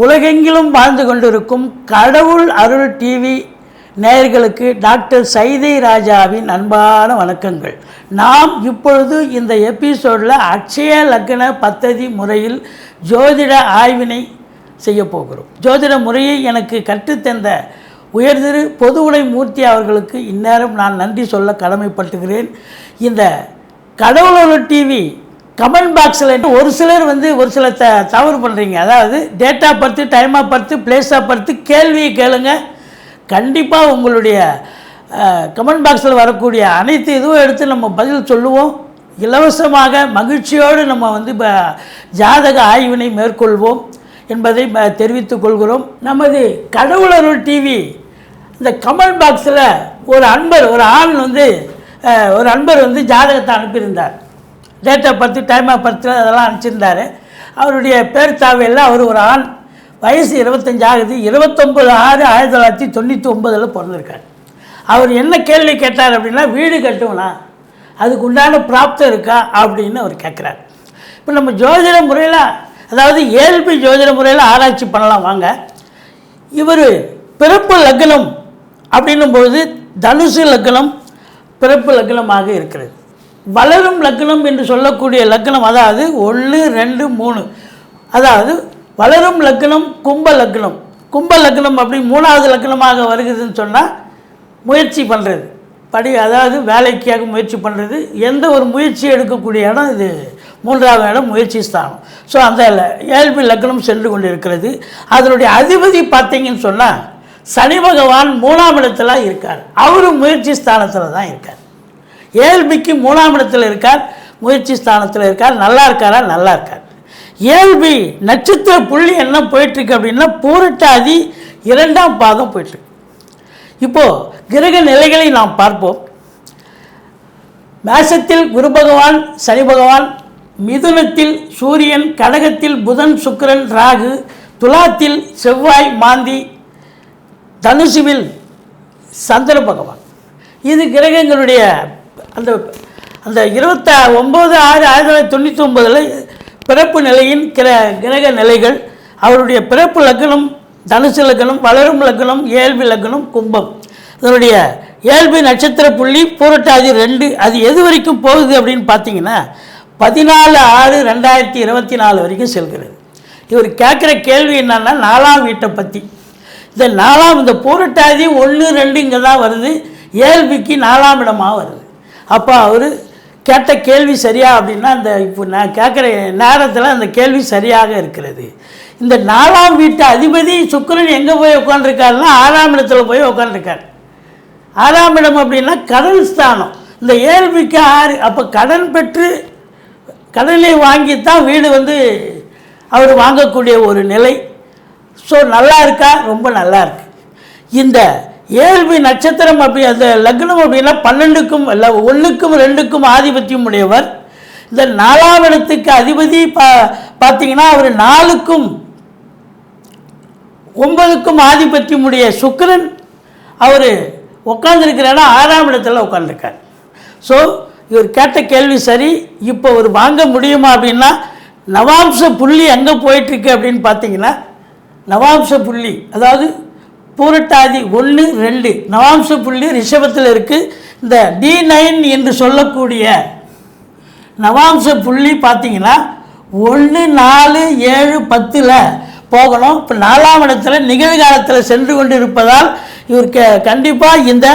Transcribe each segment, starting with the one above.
உலகெங்கிலும் வாழ்ந்து கொண்டிருக்கும் கடவுள் அருள் டிவி நேயர்களுக்கு டாக்டர் சைதை ராஜாவின் அன்பான வணக்கங்கள். நாம் இப்பொழுது இந்த எபிசோடில் அக்ஷய லக்ன பத்ததி முறையில் ஜோதிட ஆய்வினை செய்ய போகிறோம். ஜோதிட முறையை எனக்கு கற்றுத்தந்த உயர்திரு பொதுவுடை மூர்த்தி அவர்களுக்கு இந்நேரம் நான் நன்றி சொல்ல கடமைப்பட்டுகிறேன். இந்த கடவுளோட டிவி கமெண்ட் பாக்ஸில் ஒரு சிலர் வந்து ஒரு சில த தவறு பண்ணுறீங்க அதாவது டேட்டா பர்த்து டைமாக ஆஃப் பர்த்து பிளேஸ் பர்த்து கேள்வியை கேளுங்க. கண்டிப்பாக உங்களுடைய கமெண்ட் பாக்ஸில் வரக்கூடிய அனைத்து இதுவும் எடுத்து நம்ம பதில் சொல்லுவோம். இலவசமாக மகிழ்ச்சியோடு நம்ம வந்து இப்போ ஜாதக ஆய்வினை மேற்கொள்வோம் என்பதை ம- தெரிவித்துக் கொள்கிறோம். நமது கடவுளருள் டிவி இந்த கமெண்ட் பாக்ஸில் ஒரு அன்பர் ஒரு ஆண் வந்து ஒரு அன்பர் வந்து ஜாதகத்தை அனுப்பியிருந்தார். Data birth time of birth அதெல்லாம் அனுப்பிச்சிருந்தார். அவருடைய பேர் தாவையில் அவர் ஒரு ஆண். வயசு இருபத்தஞ்சி ஆகுது. இருபத்தொம்பது ஆறு ஆயிரத்தி தொள்ளாயிரத்தி தொண்ணூற்றி ஒம்பதில் பிறந்திருக்கார். அவர் என்ன கேள்வி கேட்டார் அப்படின்னா வீடு கட்டுவனா? அதுக்கு உண்டான பிராப்தம் இருக்கா? அப்படின்னு அவர் கேட்குறாரு. இப்போ நம்ம ஜோதிட முறையில் அதாவது ஏழ்பி ஜோதிட முறையில் ஆராய்ச்சி பண்ணலாம் வாங்க. இவர் பிறப்பு லக்னம் அப்படின்னும் பொழுது தனுசு லக்னம் பிறப்பு லக்னமாக இருக்கிறது. வளரும் லக்னம் என்று சொல்லக்கூடிய லக்னம் அதாவது ஒன்று ரெண்டு மூணு. அதாவது வளரும் லக்னம் கும்ப லக்னம். கும்ப லக்னம் அப்படி மூணாவது லக்னமாக வருகிறதுன்னு சொன்னால் முயற்சி பண்ணுறது படி அதாவது வேலைக்காக முயற்சி பண்ணுறது எந்த ஒரு முயற்சி எடுக்கக்கூடிய இடம் இது. மூன்றாவது இடம் முயற்சி ஸ்தானம். ஸோ அந்த ஏழ்மை லக்னம் சென்று கொண்டு இருக்கிறது அதனுடைய அதிபதி பார்த்தீங்கன்னு சொன்னால் சனி பகவான் மூணாம் இடத்துல இருக்கார். அவரும் முயற்சி ஸ்தானத்தில் தான் இருக்கார். ஏழ்பிக்கு மூணாம் இடத்தில் இருக்கார் முயற்சி ஸ்தானத்தில் இருக்கார் நல்லா இருக்காரா? நல்லா இருக்கார். ஏழ்பி நட்சத்திர புள்ளி என்ன போயிட்டுருக்கு அப்படின்னா பூரட்டாதி இரண்டாம் பாதம் போயிட்டுருக்கு. இப்போது கிரக நிலைகளை நாம் பார்ப்போம். மேசத்தில் குரு பகவான் சனி பகவான் மிதுனத்தில் சூரியன் கடகத்தில் புதன் சுக்கிரன் ராகு துலாத்தில் செவ்வாய் மாந்தி தனுசுவில் சந்திர பகவான். இது கிரகங்களுடைய அந்த அந்த இருபத்த ஒம்பது ஆறு ஆயிரத்தி தொள்ளாயிரத்தி தொண்ணூற்றி ஒம்பதில் பிறப்பு நிலையின் கிர கிரக நிலைகள் அவருடைய பிறப்பு லக்னம் தனுசு லக்னம் வளரும் லக்னம் இயல்பு லக்னம் கும்பம். இதனுடைய இயல்பு நட்சத்திர புள்ளி பூரட்டாதி ரெண்டு. அது எது வரைக்கும் போகுது அப்படின்னு பார்த்தீங்கன்னா பதினாலு ஆறு ரெண்டாயிரத்தி இருபத்தி நாலு வரைக்கும் செல்கிறது. இவர் கேட்குற கேள்வி என்னன்னா நாலாம் வீட்டை பற்றி இந்த நாலாம் இந்த பூரட்டாதி ஒன்று ரெண்டு இங்கே தான் வருது. ஏழ்பிக்கு நாலாம் இடமாக வருது. அப்போ அவர் கேட்ட கேள்வி சரியா அப்படின்னா அந்த இப்போ நான் கேட்குற நேரத்தில் அந்த கேள்வி சரியாக இருக்கிறது. இந்த நாலாம் வீட்டு அதிபதி சுக்கரன் எங்கே போய் உட்காந்துருக்காருன்னா ஆறாம் இடத்துல போய் உட்காந்துருக்கார் ஆறாம் இடம் அப்படின்னா கடன் ஸ்தானம். இந்த ஏழ்பிக்கு ஆறு அப்போ கடன் பெற்று கடனை வாங்கித்தான் வீடு வந்து அவர் வாங்கக்கூடிய ஒரு நிலை. ஸோ நல்லா இருக்கா? ரொம்ப நல்லா இருக்கு. இந்த ஏழ்வி நட்சத்திரம் அப்படி அந்த லக்னம் அப்படின்னா பன்னெண்டுக்கும் இல்லை ஒன்றுக்கும் ரெண்டுக்கும் ஆதிபத்தியம் உடையவர். இந்த நாலாம் இடத்துக்கு அதிபதி பா பார்த்தீங்கன்னா அவர் நாலுக்கும் ஒன்பதுக்கும் ஆதிபத்தியம் உடைய சுக்கரன் அவர் உட்காந்துருக்கிற இடம் ஆறாம் இடத்துல உட்காந்துருக்கார் ஸோ இவர் கேட்ட கேள்வி சரி இப்போ ஒரு வாங்க முடியுமா அப்படின்னா நவாம்ச புள்ளி எங்கே போயிட்டுருக்கு அப்படின்னு பார்த்தீங்கன்னா நவாம்ச புள்ளி அதாவது பூரட்டாதி ஒன்று ரெண்டு. நவாம்ச புள்ளி ரிஷபத்தில் இருக்குது இந்த டி நைன் என்று சொல்லக்கூடிய நவாம்ச புள்ளி பார்த்தீங்கன்னா ஒன்று நாலு ஏழு பத்தில் போகணும். இப்போ நாலாம் இடத்துல நிகழ்காலத்தில் சென்று கொண்டு இருப்பதால் இவர் க கண்டிப்பாக இந்த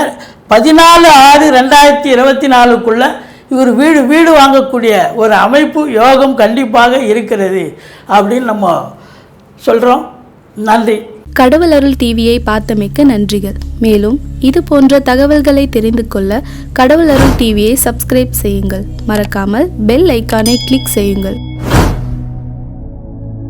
பதினாலு ஆறு ரெண்டாயிரத்தி இருபத்தி நாலுக்குள்ளே இவர் வீடு வீடு வாங்கக்கூடிய ஒரு அமைப்பு யோகம் கண்டிப்பாக இருக்கிறது அப்படின்னு நம்ம சொல்கிறோம் நன்றி. கடவுள் அருள் டிவியை பார்த்தமைக்க நன்றிகள். மேலும் இது போன்ற தகவல்களை தெரிந்து கொள்ள கடவுள் அருள் டிவியை சப்ஸ்கிரைப் செய்யுங்கள். மறக்காமல் பெல் ஐக்கானை கிளிக் செய்யுங்கள்.